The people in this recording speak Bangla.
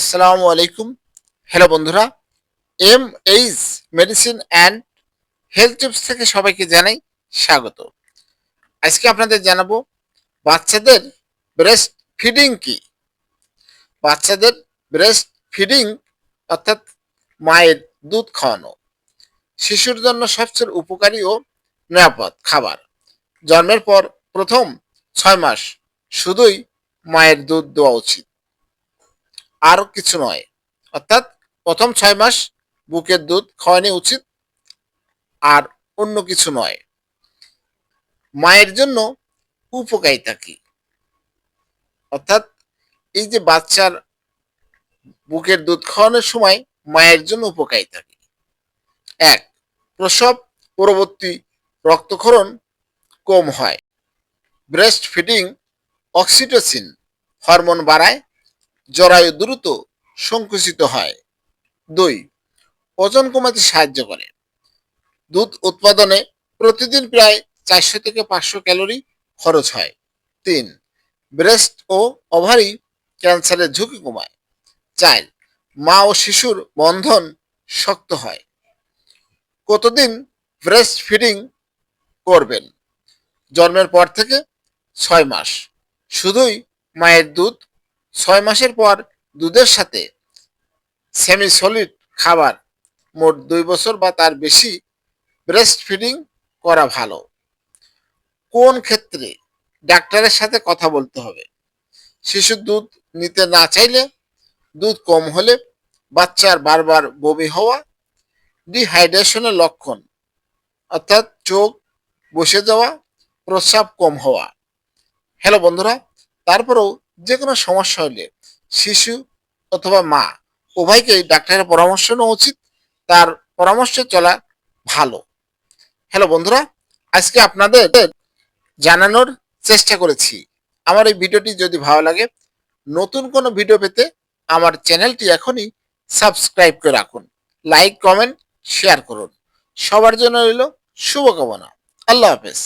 আসসালামু আলাইকুম। হ্যালো বন্ধুরা M H medicine and health tips থেকে সবাইকে জানাই স্বাগত। আজকে আপনাদের জানাব, বাচ্চাদের ব্রেস্ট ফিডিং কি? বাচ্চাদের ব্রেস্ট ফিডিং অর্থাৎ মায়ের দুধ খাওয়ানো, শিশুর জন্য সবচেয়ে উপকারী ও নিরাপদ খাবার। জন্মের পর প্রথম ছয় মাস শুধুই মায়ের দুধ দেওয়া উচিত। আর কিছু নয়। অর্থাৎ প্রথম ছয় মাস বুকের দুধ খাওয়ানো উচিত, আর অন্য কিছু নয়। মায়ের জন্য উপকারিতা কি? অর্থাৎ এই যে বাচ্চার বুকের দুধ খাওয়ানোর সময় মায়ের জন্য উপকারিতা কি? এক, প্রসব পরবর্তী রক্তক্ষরণ কম হয়। ব্রেস্ট ফিডিং অক্সিটোসিন হরমোন বাড়ায় জরায়ু দ্রুত সংকুচিত হয়। দুই, ওজন কমাতে সাহায্য করে। দুধ উৎপাদনে প্রতিদিন প্রায় চারশো থেকে পাঁচশো ক্যালোরি খরচ হয়। তিন, ব্রেস্ট ও ওভারি ক্যান্সারের ঝুঁকি কমায়। চার, মা ও শিশুর বন্ধন শক্ত হয়। কতদিন ব্রেস্ট ফিডিং করবেন? জন্মের পর থেকে ছয় মাস। শুধুই মায়ের দুধ ছয় মাসের পর দুধের সাথে সেমি সলিড খাবার মোট দুই বছর বা তার বেশি ব্রেস্ট ফিডিং করা ভালো। কোন ক্ষেত্রে? ডাক্তারের সাথে কথা বলতে হবে। শিশুর দুধ নিতে না চাইলে দুধ কম হলে বাচ্চার বারবার বমি হওয়া ডিহাইড্রেশনের লক্ষণ, অর্থাৎ চোখ বসে যাওয়া, প্রস্রাব কম হওয়া। হ্যালো বন্ধুরা, তারপরেও যে কোনো সমস্যা হলে শিশু অথবা মা উভয়কেই ডাক্তারের পরামর্শ নেওয়া উচিত। তার পরামর্শে চলা ভালো। হ্যালো বন্ধুরা, আজকে আপনাদের জানানোর চেষ্টা করেছি। আমার এই ভিডিওটি যদি ভালো লাগে, নতুন কোনো ভিডিও পেতে আমার চ্যানেলটি এখনই সাবস্ক্রাইব করে রাখুন। লাইক, কমেন্ট, শেয়ার করুন। সবার জন্য রইল শুভকামনা। আল্লাহ হাফেজ।